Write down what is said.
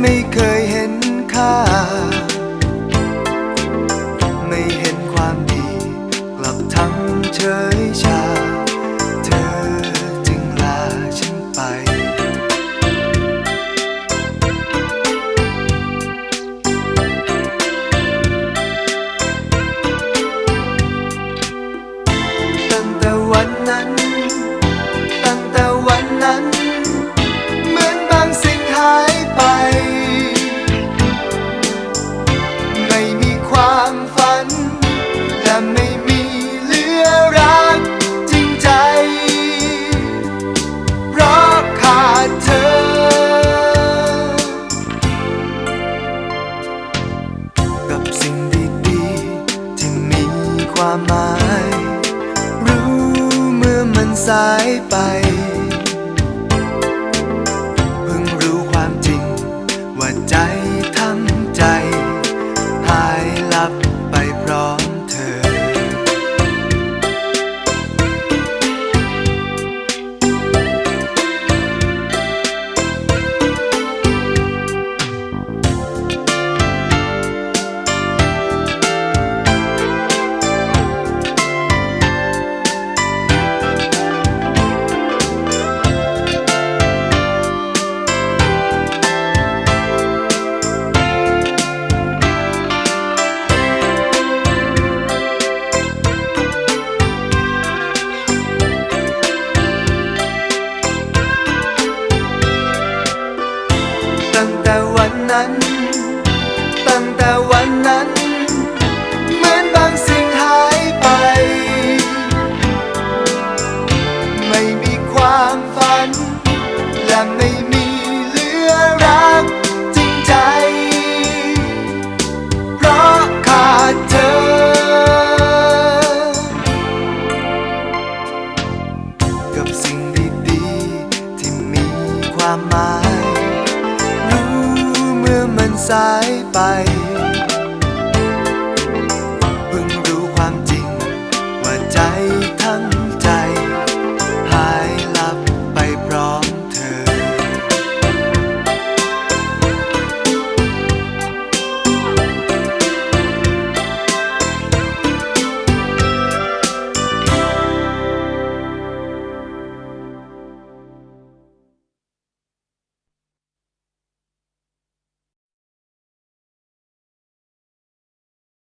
ไม่เคยเห็นค่า ไม่เห็นความดี กลับทำเฉยชา เธอจึงลาฉันไป ตั้งแต่วันนั้น สายไป นั้น ตั้งแต่วันนั้น เหมือนบางสิ่งหายไป ไม่มีความฝัน และไม่มีเหลือรักจริงใจ เพราะขาดเธอ กับสิ่งดีๆที่มีความหมาย สายไปเพิ่งรู้ความจริงว่าใจทั้ง